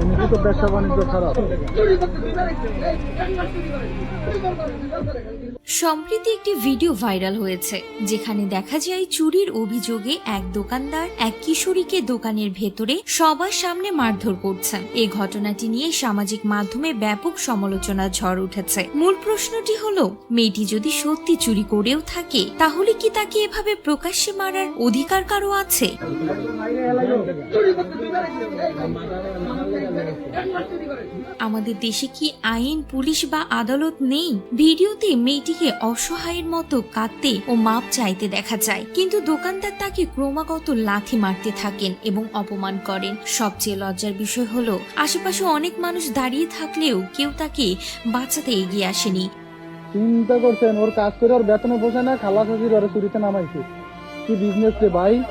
এমনিতে তো ব্যবসা বাণিজ্য খারাপ? সম্প্রতি একটি ভিডিও ভাইরাল হয়েছে যেখানে দেখা যায় চুরির অভিযোগে এক দোকানদার এক কিশোরীকে দোকানের ভেতরে সবার সামনে মারধর করছেন। এই ঘটনাটি নিয়ে সামাজিক মাধ্যমে ব্যাপক সমালোচনার ঝড় উঠেছে। মূল প্রশ্নটি হলো মেয়েটি যদি সত্যি চুরি করেও থাকে তাহলে কি তাকে এভাবে প্রকাশ্যে মারার অধিকার কারও আছে? আমাদের দেশে কি আইন, পুলিশ বা আদালত নেই? ভিডিওতে মেয়েটিকে অসহায়ের মতো কাঁদতে ও মাপ চাইতে দেখা যায়। কিন্তু দোকানদার তাকে ক্রমাগত লাথি মারতে থাকেন এবং অপমান করেন। সবচেয়ে লজ্জার বিষয় হলো, আশেপাশে অনেক মানুষ দাঁড়িয়ে থাকলেও কেউ তাকে বাঁচাতে এগিয়ে আসেনি। চিন্তা করছেন, ওর কাজ করে ওর বেতনে বসে না খালা শাশুড়ি ওরে চুরিতে নামাইছে। কি বিজনেস রে ভাই?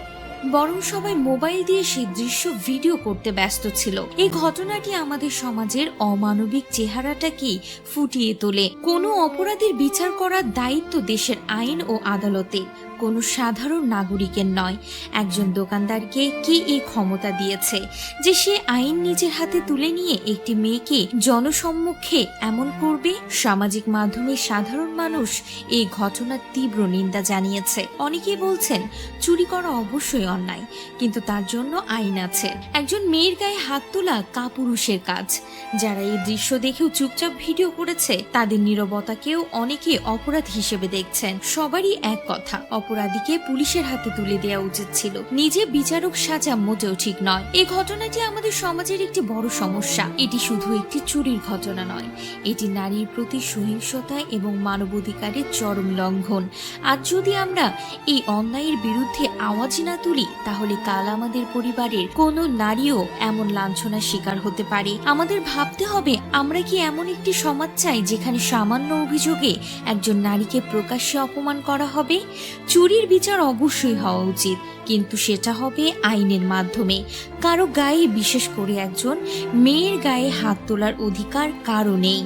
বরং সবাই মোবাইল দিয়ে সেই দৃশ্য ভিডিও করতে ব্যস্ত ছিল। এই ঘটনাটি আমাদের সমাজের অমানবিক চেহারাটাকে ফুটিয়ে তোলে? কোনো অপরাধীর বিচার করার দায়িত্ব দেশের আইন ও আদালতে। কোনো সাধারণ নাগরিকের নয়। একজন দোকানদারকে কে এই ক্ষমতা দিয়েছে? যে সে আইন নিজের হাতে তুলে নিয়ে একটি মেয়েকে জনসম্মুখে এমন করবে? সামাজিক মাধ্যমে সাধারণ মানুষ এই ঘটনার তীব্র নিন্দা জানিয়েছে। অনেকেই বলছেন, চুরি করা অবশ্যই অন্যায়, কিন্তু তার জন্য আইন আছে। একজন মেয়ের গায়ে হাত তোলা কাপুরুষের কাজ। যারা এই দৃশ্য দেখেও চুপচাপ ভিডিও করেছে, তাদের নীরবতাকেও অনেকে অপরাধ হিসেবে দেখছেন। সবারই এক কথা অপরাধীকে পুলিশের হাতে তুলে দেওয়া উচিত ছিল। নিজে বিচারক সাজা মোটেও ঠিক নয়। এই ঘটনাটি আমাদের সমাজের একটি বড় সমস্যা। এটি শুধু একটি চুরির ঘটনা নয়। এটি নারীর প্রতি সহিংসতা এবং মানবাধিকারের চরম লঙ্ঘন। আজ যদি আমরা এই অন্যায়ের বিরুদ্ধে আওয়াজ না তুলি, তাহলে কাল আমাদের পরিবারের কোনো নারীও এমন লাঞ্ছনার শিকার হতে পারে। আমাদের ভাবতে হবে, আমরা কি এমন একটি সমাজ চাই যেখানে সামান্য অভিযোগে একজন নারীকে প্রকাশ্যে অপমান করা হবে? চুরির বিচার অবশ্যই হওয়া উচিত, কিন্তু সেটা হবে আইনের মাধ্যমে। কারও গায়ে, বিশেষ করে একজন মেয়ের গায়ে হাত তোলার অধিকার কারও নেই।